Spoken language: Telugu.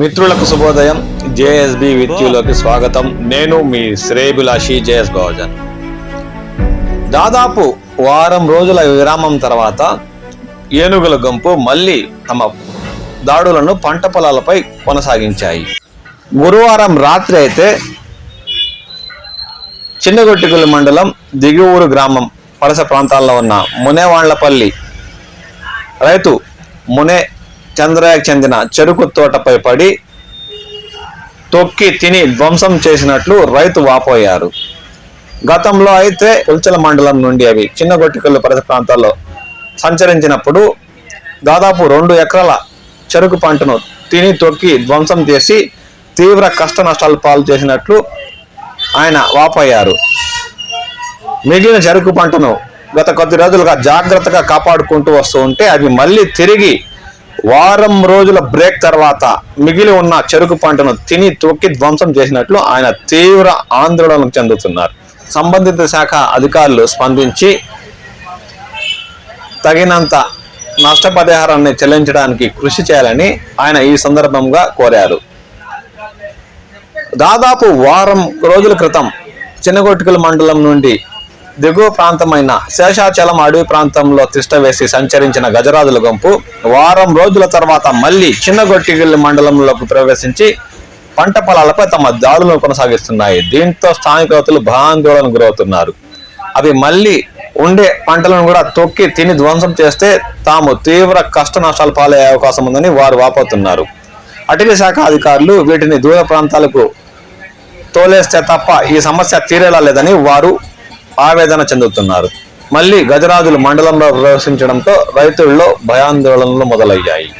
మిత్రులకు శుభోదయం. జేఎస్బి విత్యులోకి స్వాగతం. నేను మీ శ్రేయభిలాషి జేఎస్ భవజన్. దాదాపు వారం రోజుల విరామం తర్వాత ఏనుగుల గుంపు మళ్ళీ తమ దాడులను పంట పొలాలపై కొనసాగించాయి. గురువారం రాత్రి అయితే చిన్నగొట్టిగుల మండలం దిగువూరు గ్రామం వలస ప్రాంతాల్లో ఉన్న మునేవాండ్లపల్లి రైతు మునే చంద్రయాకు చెందిన చెరుకు తోటపై పడి తొక్కి తిని ధ్వంసం చేసినట్లు రైతు వాపోయారు. గతంలో అయితే ఉల్చల మండలం నుండి అవి చిన్న గొట్టికల్లు పరిసర ప్రాంతాల్లో సంచరించినప్పుడు దాదాపు రెండు ఎకరాల చెరుకు పంటను తిని తొక్కి ధ్వంసం చేసి తీవ్ర కష్ట నష్టాలు పాలు చేసినట్లు ఆయన వాపోయారు. మిగిలిన చెరుకు పంటను గత కొద్ది రోజులుగా జాగ్రత్తగా కాపాడుకుంటూ వస్తూ ఉంటే అవి మళ్ళీ తిరిగి వారం రోజుల బ్రేక్ తర్వాత మిగిలి ఉన్న చెరుకు పంటను తిని తొక్కి ధ్వంసం చేసినట్లు ఆయన తీవ్ర ఆందోళనకు చెందుతున్నారు. సంబంధిత శాఖ అధికారులు స్పందించి తగినంత నష్టపరిహారాన్ని చెల్లించడానికి కృషి చేయాలని ఆయన ఈ సందర్భంగా కోరారు. దాదాపు వారం రోజుల క్రితం చిన్నగొట్టుకల మండలం నుండి దిగువ ప్రాంతమైన శేషాచలం అడవి ప్రాంతంలో తిష్టవేసి సంచరించిన గజరాజుల గుంపు వారం రోజుల తర్వాత మళ్ళీ చిన్నగొట్టిగిల్లి మండలంలోకి ప్రవేశించి పంట పొలాలపై తమ దాడులను కొనసాగిస్తున్నాయి. దీంతో స్థానికులు భయాందోళనకు గురవుతున్నారు. అవి మళ్ళీ ఉండే పంటలను కూడా తొక్కి తిని ధ్వంసం చేస్తే తాము తీవ్ర కష్ట నష్టాలు పాలయ్యే అవకాశం ఉందని వారు వాపోతున్నారు. అటవీ శాఖ అధికారులు వీటిని దూర ప్రాంతాలకు తోలేస్తే తప్ప ఈ సమస్య తీరేలా లేదని వారు ఆవేదన చెందుతున్నారు. మళ్ళీ గజరాజులు మండలంలో ప్రవేశించడంతో రైతుల్లో భయాందోళనలు మొదలయ్యాయి.